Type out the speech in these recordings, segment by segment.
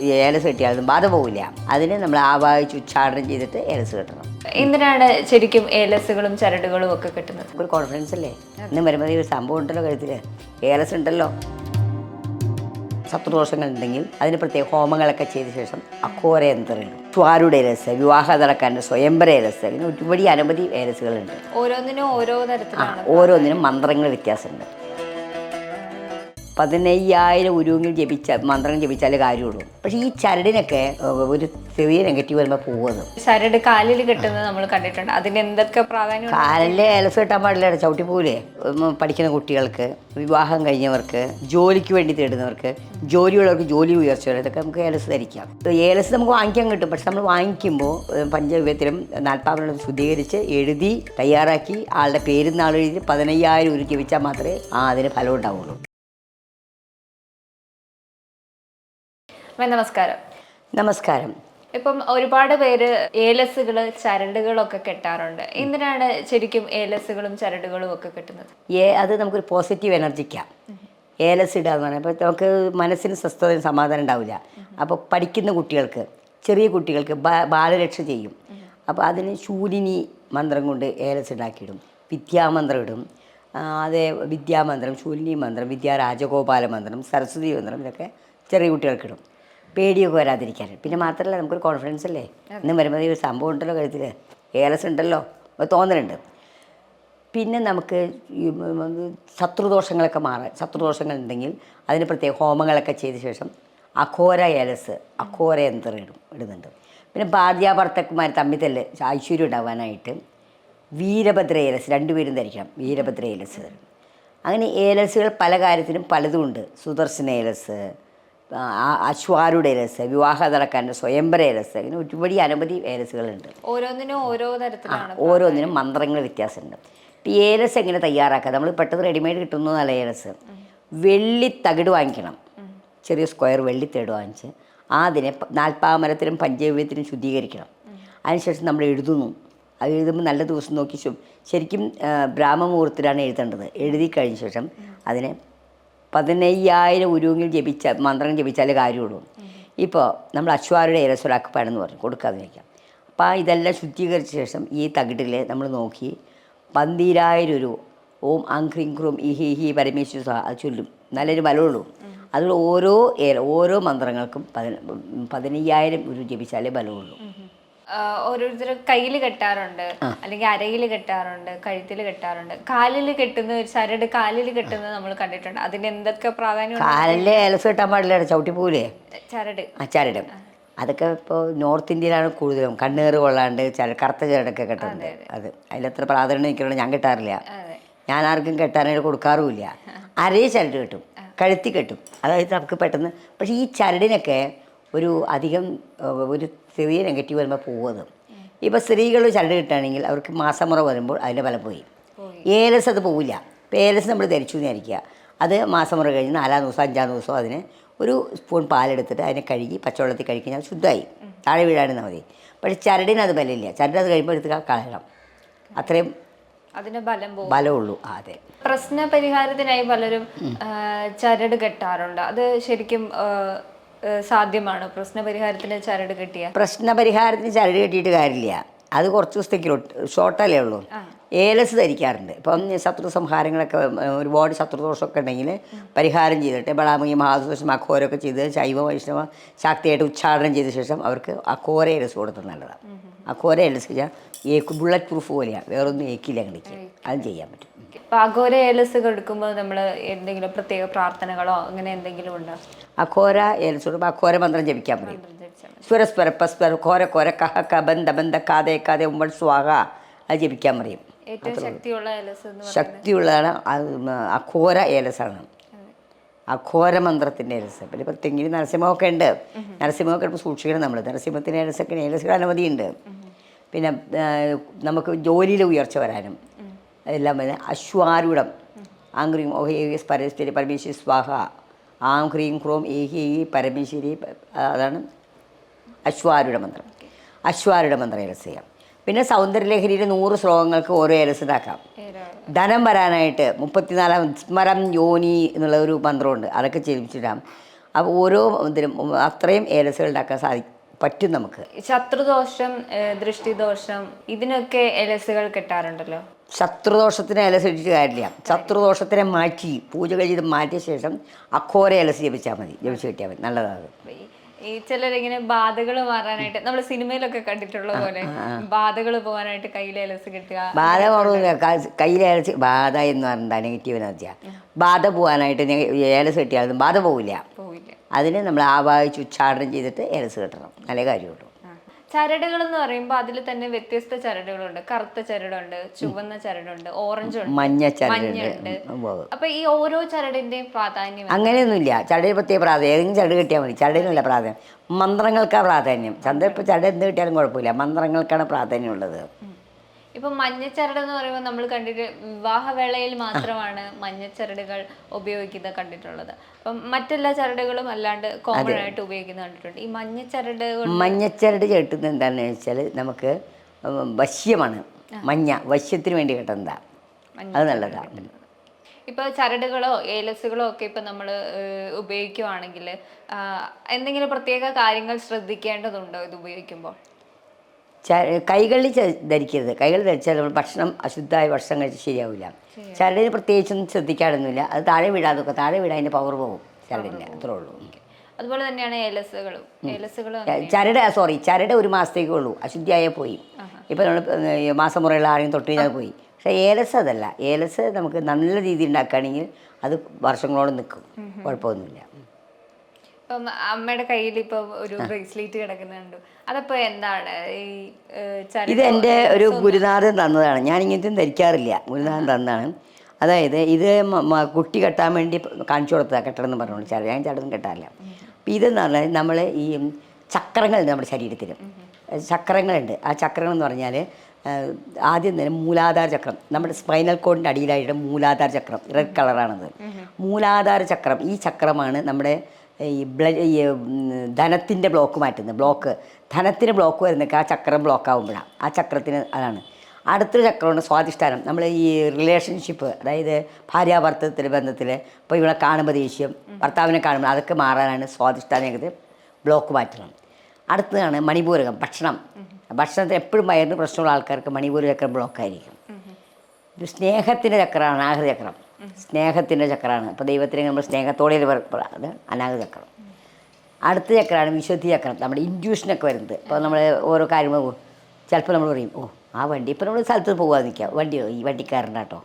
ഏലസ് കിട്ടിയാലൊന്നും ബാധ പോവില്ല. അതിന് നമ്മൾ ആവാഹിച്ച് ഉച്ചാടനം ചെയ്തിട്ട് ഏലസ് കിട്ടണം. എന്തിനാണ് ശരിക്കും ഏലസുകളും ചരടുകളും ഒക്കെ കിട്ടുന്നത്? ഒരു കോൺഫിഡൻസ് അല്ലേ ഇന്ന് വരുമ്പോൾ ഒരു സംഭവം ഉണ്ടല്ലോ കഴുത്തിൽ ഏലസ് ഉണ്ടല്ലോ. ശത്രുദോഷങ്ങൾ ഉണ്ടെങ്കിൽ അതിന് പ്രത്യേക ഹോമങ്ങളൊക്കെ ചെയ്ത ശേഷം അഘോര എന്തറിയുള്ളൂ സ്വാരുടെ ഏലസ് വിവാഹ നടക്കാന്റെ സ്വയംവര ഏലസ് അങ്ങനെ ഒരുപടി അനവധി ഏലസുകളുണ്ട്. ഓരോന്നിനും ഓരോ തരത്തിലാണ്. ഓരോന്നിനും മന്ത്രങ്ങൾ വ്യത്യാസമുണ്ട്. പതിനയ്യായിരം ഉരുവങ്ങൾ ജപിച്ച മന്ത്രങ്ങൾ ജപിച്ചാലേ കാര്യമുള്ളൂ. പക്ഷേ ഈ ചരടിനൊക്കെ ഒരു ചെറിയ നെഗറ്റീവ് വരുമ്പോൾ പോകുന്നത് ചരട് കാലിൽ കിട്ടുന്നത് നമ്മൾ കണ്ടിട്ടുണ്ട്. അതിന് എന്തൊക്കെ പ്രാധാന്യം കാലിലെ എലസ് കിട്ടാൻ പാടില്ല ചവിട്ടി പോലെ പഠിക്കുന്ന കുട്ടികൾക്ക് വിവാഹം കഴിഞ്ഞവർക്ക് ജോലിക്ക് വേണ്ടി തേടുന്നവർക്ക് ജോലിയുള്ളവർക്ക് ജോലി ഉയർച്ച. ഇതൊക്കെ നമുക്ക് ഏലസ് ധരിക്കാം. ഏലസ് നമുക്ക് വാങ്ങിക്കാൻ കിട്ടും. പക്ഷെ നമ്മൾ വാങ്ങിക്കുമ്പോൾ പഞ്ചവിധത്തിലും നാൽപ്പാവനം ശുദ്ധീകരിച്ച് എഴുതി തയ്യാറാക്കി ആളുടെ പേരും നാളെഴുതി പതിനയ്യായിരം ഉരുക്കി ജപിച്ചാൽ മാത്രമേ ആ അതിന് ഫലം ഉണ്ടാവുള്ളൂ. നമസ്കാരം. നമസ്കാരം. ഇപ്പം ഒരുപാട് പേര് ഏലസുകൾ ചരടുകളൊക്കെ കെട്ടാറുണ്ട്. എന്തിനാണ് ശരിക്കും ഏലസുകളും ചരടുകളും ഒക്കെ കെട്ടുന്നത്? ഏ അത് നമുക്കൊരു പോസിറ്റീവ് എനർജിക്കാം ഏലസ് ഇടുക എന്ന് പറഞ്ഞാൽ അപ്പോൾ നമുക്ക് മനസ്സിന് സ്വസ്ഥതയും സമാധാനം ഉണ്ടാവില്ല. അപ്പോൾ പഠിക്കുന്ന കുട്ടികൾക്ക് ചെറിയ കുട്ടികൾക്ക് ബാലരക്ഷ ചെയ്യും. അപ്പോൾ അതിന് ശൂലിനി മന്ത്രം കൊണ്ട് ഏലസ് ഉണ്ടാക്കിയിടും. വിദ്യാമന്ത്രം ഇടും. അതേ വിദ്യാമന്ത്രം ശൂലിനി മന്ത്രം വിദ്യാരാജഗോപാല മന്ത്രം സരസ്വതി മന്ത്രം ഇതൊക്കെ ചെറിയ കുട്ടികൾക്കിടും പേടിയൊക്കെ വരാതിരിക്കാൻ. പിന്നെ മാത്രമല്ല നമുക്കൊരു കോൺഫിഡൻസ് അല്ലേ? ഇന്ന് വരുമ്പോൾ ഈ ഒരു സംഭവം ഉണ്ടല്ലോ കഴുത്തിൽ. ഏലസ് ഉണ്ടല്ലോ. തോന്നലുണ്ട്. പിന്നെ നമുക്ക് ശത്രുദോഷങ്ങളൊക്കെ മാറാൻ ശത്രുദോഷങ്ങൾ ഉണ്ടെങ്കിൽ അതിന് പ്രത്യേക ഹോമങ്ങളൊക്കെ ചെയ്ത ശേഷം അഘോര ഏലസ് അഘോര യന്ത്രം ഇടും ഇടുന്നുണ്ട്. പിന്നെ ഭാര്യാഭർത്തക്കുമാർ തമ്മിൽ തല്ല് ഐശ്വര്യം ഉണ്ടാവാനായിട്ട് വീരഭദ്ര ഏലസ് രണ്ടുപേരും ധരിക്കണം. വീരഭദ്ര ഏലസ് അങ്ങനെ ഏലസുകൾ പല കാര്യത്തിനും പലതുമുണ്ട് സുദർശന ഏലസ് അശ്വാരുടെ ഏലസ് വിവാഹ നടക്കാന്റെ സ്വയംവര ഏലസ് അങ്ങനെ ഒരുപടി അനവധി രസകളുണ്ട്. ഓരോന്നിനും ഓരോ തരത്തിലാണ് ഓരോന്നിനും മന്ത്രങ്ങൾ വ്യത്യാസമുണ്ട്. ഇപ്പം ഈ ഏലസ് എങ്ങനെ തയ്യാറാക്കുക? നമ്മൾ പെട്ടെന്ന് റെഡിമെയ്ഡ് കിട്ടുന്നതല്ല ഏലസ് വെള്ളി തകിട് വാങ്ങിക്കണം. ചെറിയ സ്ക്വയർ വെള്ളി തേട് വാങ്ങിച്ച് അതിനെ നാൽപ്പാമരത്തിനും പഞ്ചവ്യത്തിനും ശുദ്ധീകരിക്കണം. അതിനുശേഷം നമ്മൾ എഴുതുന്നു. അത് എഴുതുമ്പോൾ നല്ല ദിവസം നോക്കി ശരിക്കും ബ്രാഹ്മ എഴുതേണ്ടത്. എഴുതി കഴിഞ്ഞ ശേഷം അതിനെ പതിനയ്യായിരം ഉരുവെങ്കിൽ ജപിച്ച മന്ത്രം ജപിച്ചാലേ കാര്യമുള്ളൂ. ഇപ്പോൾ നമ്മൾ അശ്വാരുടെ ഏലസ്വരാക്കപ്പാടെന്ന് പറഞ്ഞു. കൊടുക്കാതെ വയ്ക്കാം അപ്പോൾ ഇതെല്ലാം ശുദ്ധീകരിച്ച ശേഷം ഈ തകിടിൽ നമ്മൾ നോക്കി പന്തിരായിരം ഒരു ഓം അങ് ഹ്രീം ക്രൂം ഈ ഹി ഹി പരമേശ്വര സ്വാ അത് ചൊല്ലും. നല്ലൊരു ബലമുള്ളൂ. അതിൽ ഓരോ ഓരോ മന്ത്രങ്ങൾക്കും പതിന പതിനയ്യായിരം ഒരു ജപിച്ചാലേ ബലമുള്ളൂ. ഓരോരുത്തർ കയ്യിൽ കെട്ടാറുണ്ട്. അല്ലെങ്കിൽ അരയിൽ കെട്ടാറുണ്ട് കഴുത്തിൽ കെട്ടാറുണ്ട്. കാലിൽ കെട്ടുന്ന ഒരു ചരട് കാലിൽ കെട്ടുന്നത് നമ്മൾ കണ്ടിട്ടുണ്ട്. അതിന് എന്തൊക്കെ പ്രാധാന്യം കാലിലെ എലസ് കെട്ടാൻ പാടില്ല ചവിട്ടി പോലെ ചരട്. അച്ചാരിടും അതൊക്കെ ഇപ്പോൾ നോർത്ത് ഇന്ത്യയിലാണ് കൂടുതലും. കണ്ണേറ് കൊള്ളാണ്ട് ചില കറുത്ത ചരടൊക്കെ കെട്ടുന്നുണ്ട് അത് അതിലത്ര പ്രാധാന്യം നിൽക്കുന്നുണ്ട് ഞാൻ കെട്ടാറില്ല. ഞാൻ ആർക്കും കെട്ടാനായിട്ട് കൊടുക്കാറുമില്ല. അരേ ചരട് കെട്ടും കഴുത്തി കെട്ടും. അതായത് നമുക്ക് പെട്ടെന്ന് പക്ഷേ ഈ ചരടിനൊക്കെ ഒരു അധികം ഒരു ചെറിയ നെഗറ്റീവ് വരുമ്പോൾ പോകുന്നത് ഇപ്പോൾ സ്ത്രീകൾ ചരട് കിട്ടുകയാണെങ്കിൽ അവർക്ക് മാസമുറ വരുമ്പോൾ അതിന്റെ ഫലം പോയി. ഏലസ് അത് പോവില്ല. ഇപ്പോൾ ഏലസ് നമ്മൾ ധരിച്ചു വിചാരിക്കുക. അത് മാസമുറ കഴിഞ്ഞ് നാലാം ദിവസം അഞ്ചാം ദിവസം അതിന് ഒരു സ്പൂൺ പാലെടുത്തിട്ട് അതിനെ കഴുകി പച്ചവെള്ളത്തിൽ കഴിക്കഴിഞ്ഞാൽ ശുദ്ധമായി. താഴെ വീഴാണ്ടിരുന്നാൽ മതി. പക്ഷേ ചരടിന് അത് ബലമില്ല. ചരട് അത് കഴിയുമ്പോൾ എടുത്ത് കളയണം അത്രയും അതിന് ബലം ബലമുള്ളൂ അതെ. പ്രശ്ന പരിഹാരത്തിനായി പലരും ചരട് കെട്ടാറുണ്ട്. അത് ശരിക്കും സാധ്യമാണോ? പ്രശ്നപരിഹാരത്തിന് ചരട് കെട്ടിയ? പ്രശ്നപരിഹാരത്തിന് ചരട് കെട്ടിയിട്ട് കാര്യമില്ല. അത് കുറച്ച് ദിവസത്തേക്ക് ഷോർട്ടല്ലേ ഉള്ളൂ. ഏലസ് ധരിക്കാറുണ്ട്. ഇപ്പം ശത്രു സംഹാരങ്ങളൊക്കെ ഒരുപാട് ശത്രുദോഷമൊക്കെ ഉണ്ടെങ്കിൽ പരിഹാരം ചെയ്തിട്ട് ബളാമി മഹാദോഷം അഘോരമൊക്കെ ചെയ്ത് ശൈവ വൈഷ്ണവ ശാക്തിയായിട്ട് ഉച്ചാടനം ചെയ്ത ശേഷം അവർക്ക് അഘോര ഏലസ് കൊടുത്തത് നല്ലതാണ്. അഘോര ഏലസ് വെച്ചാൽ ഏക്ക് ബുള്ളറ്റ് പ്രൂഫ് പോലെയാണ് വേറൊന്നും ഏക്കില്ല അങ്ങനെയൊക്കെ അത് ചെയ്യാൻ പറ്റും. ഇപ്പോൾ അഘോര ഏലസ് കൊടുക്കുമ്പോൾ നമ്മൾ എന്തെങ്കിലും പ്രത്യേക പ്രാർത്ഥനകളോ അങ്ങനെ എന്തെങ്കിലും ഉണ്ടോ? അഘോര ഏലസ് കൊടുക്കുമ്പോൾ അഘോര മന്ത്രം ജപിക്കാൻ പറയും. സ്വരസ്വര പസ്വര കോര കോര കഹ കബന്ധ ബന്ധ ബന്ധ കാതെ കാതെ ഉമ്മൾ സ്വാഹ അത് ജപിക്കാൻ പറയും. ഏറ്റവും ശക്തിയുള്ള ഏലസ് ശക്തിയുള്ളതാണ് അഘോര ഏലസാണ്. അഘോര മന്ത്രത്തിന്റെ ഏലസ്. പിന്നെ ഇപ്പോൾ തെങ്ങിന് നരസിംഹമൊക്കെ ഉണ്ട്. നരസിംഹമൊക്കെ ഇപ്പോൾ സൂക്ഷിക്കണം നമ്മൾ നരസിംഹത്തിന്റെ ഏലസൊക്കെ ഏലസുകൾ അനവധിയുണ്ട് പിന്നെ നമുക്ക് ജോലിയിൽ ഉയർച്ച വരാനും. എല്ലാം പിന്നെ അശ്വാരൂഢം. ആം ക്രീം ഓ ഹേ ഹേ പരമേശ്വരി പരമേശ്വരി സ്വാഹ. ആം ക്രീം ക്രോം ഏഹി ഹേ ഹേ പരമേശ്വരി അതാണ് അശ്വാരൂഢ മന്ത്രം. അശ്വാരൂഢ മന്ത്രം ഏലസ് ചെയ്യാം. പിന്നെ സൗന്ദര്യലഹരിയിൽ നൂറ് ശ്ലോകങ്ങൾക്ക് ഓരോ ഏലസ് ഇതാക്കാം. ധനം വരാനായിട്ട് മുപ്പത്തിനാലാം സ്മരം യോനി എന്നുള്ള ഒരു മന്ത്രമുണ്ട്. അതൊക്കെ ചെയ്യിച്ചിടാം അപ്പോൾ ഓരോ ഇതിനും അത്രയും ഏലസുകൾ ഉണ്ടാക്കാൻ സാധി പറ്റും നമുക്ക്. ശത്രുദോഷം ദൃഷ്ടിദോഷം ഇതിനൊക്കെ എലസുകൾ കിട്ടാറുണ്ടല്ലോ? ശത്രുദോഷത്തിന് ഏലസ് ഇടിച്ചിട്ട് കാര്യമില്ല. ശത്രുദോഷത്തിനെ മാറ്റി പൂജ ചെയ്ത് മാറ്റിയ ശേഷം അഘോര ഏലസ് ജപിച്ചാൽ മതി. ജപിച്ച് കിട്ടിയാൽ മതി. നല്ലതാണ് ഈ- ചിലരിങ്ങനെ ബാധകൾ മാറാനായിട്ട് നമ്മൾ സിനിമയിലൊക്കെ കണ്ടിട്ടുള്ള പോലെ ബാധകൾ പോകാനായിട്ട് കയ്യിലെ എലസ് കിട്ടുക. ബാധ കുറവില്ല കയ്യിലേലസ് ബാധ എന്ന് പറഞ്ഞാൽ നെഗറ്റീവ് എനർജിയാ ബാധ പോകാനായിട്ട് ഏലസ് കിട്ടിയാലും ബാധ പോവില്ല. അതിന് നമ്മൾ ആവാഹിച്ച് ഉച്ചാടനം ചെയ്തിട്ട് ഏലസ് കിട്ടണം. നല്ല കാര്യമുള്ളൂ ചരടുകൾ എന്ന് പറയുമ്പോൾ അതിൽ തന്നെ വ്യത്യസ്ത ചരടുകളുണ്ട്. കറുത്ത ചരടുണ്ട് ചുവന്ന ചരടുണ്ട് ഓറഞ്ച് ഉണ്ട് മഞ്ഞ ചരടുണ്ട്. അപ്പൊ ഈ ഓരോ ചരടിന്റെയും പ്രാധാന്യം അങ്ങനെയൊന്നുമില്ല. ചടയിൽ പ്രത്യേക പ്രാധാന്യം. ഏതെങ്കിലും ചരട് കിട്ടിയാൽ മതി. ചടയിലുള്ള പ്രാധാന്യം. മന്ത്രങ്ങൾക്കാണ് പ്രാധാന്യം. ചന്ത ഇപ്പൊ ചട എന്ത് കിട്ടിയാലും കുഴപ്പമില്ല. മന്ത്രങ്ങൾക്കാണ് പ്രാധാന്യം ഉള്ളത്. ഇപ്പൊ മഞ്ഞച്ചരട് എന്ന് പറയുമ്പോൾ നമ്മൾ കണ്ടിട്ട് വിവാഹവേളയിൽ മാത്രമാണ് മഞ്ഞച്ചരടുകൾ ഉപയോഗിക്കുന്നത് കണ്ടിട്ടുള്ളത്. അപ്പം മറ്റെല്ലാ ചരടുകളും അല്ലാണ്ട് കോമൺ ആയിട്ട് ഉപയോഗിക്കുന്നത് കണ്ടിട്ടുണ്ട്. ഈ മഞ്ഞച്ചരട് മഞ്ഞച്ചരട് കെട്ടുന്നത് എന്താണെന്ന് വെച്ചാൽ നമുക്ക് വശ്യമാണ്. മഞ്ഞ വശ്യത്തിന് വേണ്ടി കെട്ടുന്നതാ അത് നല്ലതാണ് ഇപ്പൊ ചരടുകളോ ഏലസുകളോ ഒക്കെ ഇപ്പൊ നമ്മൾ ഉപയോഗിക്കുവാണെങ്കിൽ എന്തെങ്കിലും പ്രത്യേക കാര്യങ്ങൾ ശ്രദ്ധിക്കേണ്ടതുണ്ടോ ഇത് ഉപയോഗിക്കുമ്പോൾ കൈകളിൽ ച- ധരിക്കരുത്. കൈകൾ ധരിച്ചാൽ നമ്മൾ ഭക്ഷണം അശുദ്ധമായ ഭക്ഷണം കഴിച്ച് ശരിയാവില്ല. ചരടിന് പ്രത്യേകിച്ചൊന്നും ശ്രദ്ധിക്കാനൊന്നുമില്ല. അത് താഴെ വിടാതൊക്കെ താഴെ വിടാൻ അതിന്റെ പവർ പോകും. ചരടിന്റെ അത്രേ ഉള്ളൂ. അതുപോലെ തന്നെയാണ് ഏലസുകളും ഏലസുകളും ചരട് സോറി ചരട് ഒരു മാസത്തേക്കേ ഉള്ളൂ. അശുദ്ധിയായേ പോയി. ഇപ്പം നമ്മൾ മാസം മുറയുള്ള ആരെയും തൊട്ട് കഴിഞ്ഞാൽ പോയി. പക്ഷേ ഏലസ് അതല്ല. ഏലസ് നമുക്ക് നല്ല രീതിയിൽ ഉണ്ടാക്കുകയാണെങ്കിൽ അത് വർഷങ്ങളോളം നിൽക്കും. കുഴപ്പമൊന്നുമില്ല. ഇപ്പം അമ്മയുടെ കയ്യിൽ ഇപ്പൊ ഒരു ബ്രേസ്ലെറ്റ് കിടക്കുന്നുണ്ട്. അതപ്പോ എന്താണ്? ഈ ഇത് എന്റെ ഒരു ഗുരുനാഥൻ തന്നതാണ്. ഞാൻ ഇങ്ങനത്തെ ധരിക്കാറില്ല. ഗുരുനാഥൻ തന്നതാണ്. അതായത് ഇത് കുട്ടി കെട്ടാൻ വേണ്ടി കാണിച്ചു കൊടുത്താൽ കെട്ടണം എന്ന് ചര ഞാൻ ചടന്നും കെട്ടാറില്ല. അപ്പം ഇതെന്ന് പറഞ്ഞാൽ നമ്മൾ ഈ ചക്രങ്ങളുണ്ട് നമ്മുടെ ശരീരത്തിൽ. ചക്രങ്ങളുണ്ട്. ആ ചക്രങ്ങൾ എന്ന് പറഞ്ഞാൽ ആദ്യം തന്നെ മൂലാധാര ചക്രം. നമ്മുടെ സ്പൈനൽ കോഡിന്റെ അടിയിലായിട്ട് മൂലാധാര ചക്രം. റെഡ് കളറാണത്. മൂലാധാര ചക്രം. ഈ ചക്രമാണ് നമ്മുടെ ഈ ബ്ലഡ് ഈ ധനത്തിന്റെ ബ്ലോക്ക് മാറ്റുന്നത്. ബ്ലോക്ക് ധനത്തിന് ബ്ലോക്ക് വരുന്നൊക്കെ ആ ചക്രം ബ്ലോക്ക് ആകുമ്പോഴാണ് ആ ചക്രത്തിന് അതാണ്. അടുത്തൊരു ചക്രമാണ് സ്വാധിഷ്ഠാനം. നമ്മൾ ഈ റിലേഷൻഷിപ്പ് അതായത് ഭാര്യാഭർത്തത്തിൽ ബന്ധത്തിൽ ഇപ്പോൾ ഇവിടെ കാണുമ്പോൾ ദേഷ്യം ഭർത്താവിനെ കാണുമ്പോൾ അതൊക്കെ മാറാനാണ് സ്വാധിഷ്ഠാനത്തിൽ ബ്ലോക്ക് മാറ്റണം. അടുത്തതാണ് മണിപൂരകം ഭക്ഷണം. ഭക്ഷണത്തിൽ എപ്പോഴും വയറിന് പ്രശ്നമുള്ള ആൾക്കാർക്ക് മണിപൂര ചക്രം ബ്ലോക്കായിരിക്കും സ്നേഹത്തിന്റെ ചക്രമാണ് അനാഹൃത ചക്രം. സ്നേഹത്തിന്റെ ചക്രമാണ്. അപ്പോൾ ദൈവത്തിനെ നമ്മൾ സ്നേഹത്തോടെ അത് അനാഗ ചക്രം. അടുത്ത ചക്രമാണ് വിശുദ്ധി ചക്രം. നമ്മുടെ ഇൻഡ്യൂഷനൊക്കെ വരുന്നത്. അപ്പോൾ നമ്മൾ ഓരോ കാര്യങ്ങൾ ചിലപ്പോൾ നമ്മൾ പറയും ഓ ആ വണ്ടി ഇപ്പോൾ നമ്മൾ സ്ഥലത്ത് പോകാതെ നിൽക്കുക. വണ്ടി ഈ വണ്ടിക്കാരന്റെ കേട്ടോ.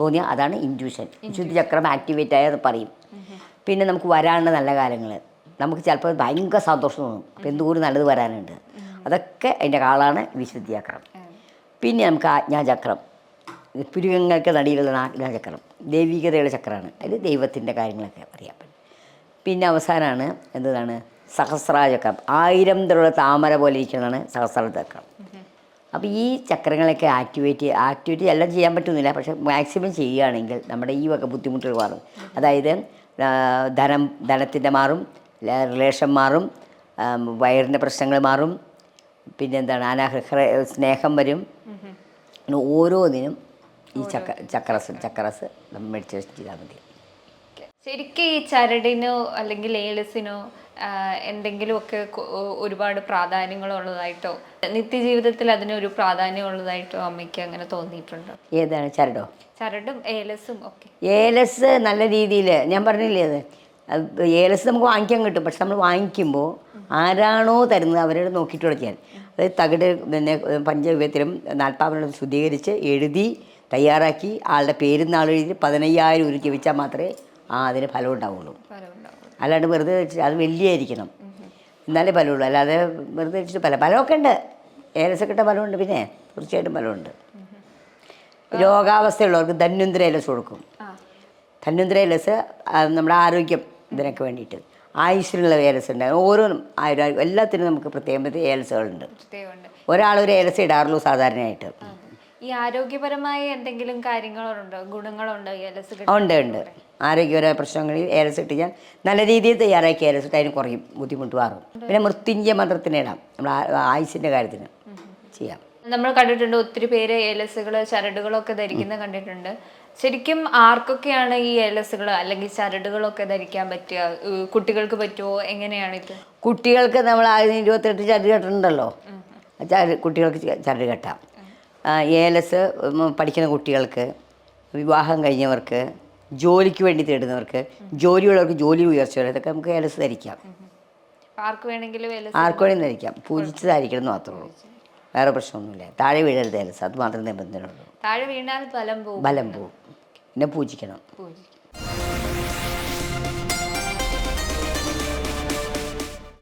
തോന്നിയാൽ അതാണ് ഇൻഡ്യൂഷൻ. വിശുദ്ധി ചക്രം ആക്ടിവേറ്റ് ആയാൽ അത് പറയും. പിന്നെ നമുക്ക് വരാനുള്ള നല്ല കാലങ്ങൾ. നമുക്ക് ചിലപ്പോൾ ഭയങ്കര സന്തോഷം തോന്നും. അപ്പോൾ എന്തോരം നല്ലത് വരാനുണ്ട്. അതൊക്കെ അതിന്റെ കാളാണ് വിശുദ്ധി ചക്രം. പിന്നെ നമുക്ക് ആജ്ഞാചക്രം. പുരുകങ്ങൾക്ക് നടിയിലുള്ള ആജ്ഞാചക്രം. ദൈവികതയുടെ ചക്രമാണ്. അതിൽ ദൈവത്തിന്റെ കാര്യങ്ങളൊക്കെ അറിയാൻ പറ്റും പിന്നെ അവസാനമാണ് എന്താണ്? സഹസ്രാചക്രം. ആയിരം തരുള്ള താമര പോലെ ഇരിക്കുന്നതാണ് സഹസ്രചക്രം. അപ്പോൾ ഈ ചക്രങ്ങളൊക്കെ ആക്ടിവേറ്റ് ആക്ടിവേറ്റ് എല്ലാം ചെയ്യാൻ പറ്റുന്നില്ല. പക്ഷെ മാക്സിമം ചെയ്യുകയാണെങ്കിൽ നമ്മുടെ ഈ വക ബുദ്ധിമുട്ടുകൾ മാറും. അതായത് ധനം ധനത്തിന്റെ മാറും റിലേഷൻ മാറും വയറിന്റെ പ്രശ്നങ്ങൾ മാറും പിന്നെന്താണ് അനാഹൃ സ്നേഹം വരും. ഓരോന്നിനും ഈ ചക്ക ചക്രസ് ചക്രസ് നമ്മൾ മെഡിറ്റേഷൻ ചെയ്താൽ മതി. ശരിക്കും ഈ ചരടിനോ അല്ലെങ്കിൽ ഏലസിനോ എന്തെങ്കിലുമൊക്കെ ഒരുപാട് പ്രാധാന്യങ്ങളുള്ളതായിട്ടോ നിത്യജീവിതത്തിൽ അതിനൊരു പ്രാധാന്യമുള്ളതായിട്ടോ അമ്മയ്ക്ക് അങ്ങനെ തോന്നിയിട്ടുണ്ടോ? ഏതാണ് ചരടോ? ചരടും ഏലസും ഒക്കെ. ഏലസ് നല്ല രീതിയിൽ ഞാൻ പറഞ്ഞില്ലേ അത്? അത് ഏലസ് നമുക്ക് വാങ്ങിക്കാൻ കിട്ടും പക്ഷെ നമ്മൾ വാങ്ങിക്കുമ്പോൾ ആരാണോ തരുന്നത് അവരോട് നോക്കിയിട്ട് ചെയ്യാൻ അതായത് തകിട് പിന്നെ പഞ്ചവിധത്തിലും നാൽപ്പാവനം ശുദ്ധീകരിച്ച് എഴുതി തയ്യാറാക്കി ആളുടെ പേരും നാളും എഴുതി പതിനയ്യായിരം ഒരു വെച്ചാൽ മാത്രമേ ആ അതിന് ഫലം ഉണ്ടാവുള്ളൂ. അല്ലാണ്ട് വെറുതെ അത് വലിയായിരിക്കണം. എന്നാലേ ഫലമുള്ളൂ. അല്ലാതെ വെറുതെ വെച്ചിട്ട് ഫലം ഫലമൊക്കെ ഉണ്ട്. ഏലസൊക്കെ ഫലമുണ്ട്. പിന്നെ തീർച്ചയായിട്ടും ഫലമുണ്ട്. രോഗാവസ്ഥയുള്ളവർക്ക് ധന്വന്തര ഏലസ് കൊടുക്കും. ധന്വന്തര ഏലസ് നമ്മുടെ ആരോഗ്യം ഇതിനൊക്കെ വേണ്ടിയിട്ട്. ആയുസ്സിനുള്ള ഏലസ് ഉണ്ട്. ഓരോന്നും എല്ലാത്തിനും നമുക്ക് പ്രത്യേകം പ്രത്യേക ഏലസുകളുണ്ട് ഒരാളൊരു ഏലസ് ഇടാറുള്ളൂ സാധാരണയായിട്ട്. ഈ ആരോഗ്യപരമായ എന്തെങ്കിലും കാര്യങ്ങളുണ്ടോ? ഗുണങ്ങളുണ്ടോ ഈ ഏലസ് ഉണ്ട് ഉണ്ട്. ആരോഗ്യപരമായ പ്രശ്നങ്ങളിൽ ഏലസ് ഇട്ട് ഞാൻ നല്ല രീതിയിൽ തയ്യാറാക്കി ഏലസ് ഇട്ട് അതിന് കുറയും ബുദ്ധിമുട്ട് മാറും. പിന്നെ മൃത്യുഞ്ജയ മന്ത്രത്തിന് ഇടാം നമ്മൾ ആയുസിന്റെ കാര്യത്തിന് ചെയ്യാം. നമ്മൾ കണ്ടിട്ടുണ്ട് ഒത്തിരി പേര് ഏലസുകൾ ചരടുകളൊക്കെ ധരിക്കുന്ന കണ്ടിട്ടുണ്ട്. ശരിക്കും ആർക്കൊക്കെയാണ് ഈ ഏലസുകൾ അല്ലെങ്കിൽ ചരടുകളൊക്കെ ധരിക്കാൻ പറ്റുക? കുട്ടികൾക്ക് പറ്റുമോ എങ്ങനെയാണ് ഇത്? കുട്ടികൾക്ക് നമ്മൾ ആയിരത്തി ഇരുപത്തെട്ട് ചരട് കെട്ടുന്നുണ്ടല്ലോ കുട്ടികൾക്ക് ചരട് കെട്ടാം. ആ, ഏലസ് എസ് പഠിക്കുന്ന കുട്ടികൾക്ക് വിവാഹം കഴിഞ്ഞവർക്ക് ജോലിക്ക് വേണ്ടി തേടുന്നവർക്ക് ജോലിയുള്ളവർക്ക് ജോലി ഉയർച്ച ഇതൊക്കെ നമുക്ക് ഏലസ് ധരിക്കാം. അപ്പൊ ആർക്ക് വേണമെങ്കിലും ഏലസ് ആർക്ക് വേണമെങ്കിലും ധരിക്കാം. പൂജിച്ചതായിരിക്കണം എന്ന് മാത്രമേ ഉള്ളൂ. വേറെ പ്രശ്നമൊന്നുമില്ല. താഴെ വീഴരുത് ഏലസ് അത് മാത്രം നിബന്ധനയുള്ളൂ. താഴെ വീണാൽ ഫലം പോകും. ബലം പോവും പിന്നെ പൂജിക്കണം. പൂജിക്കും.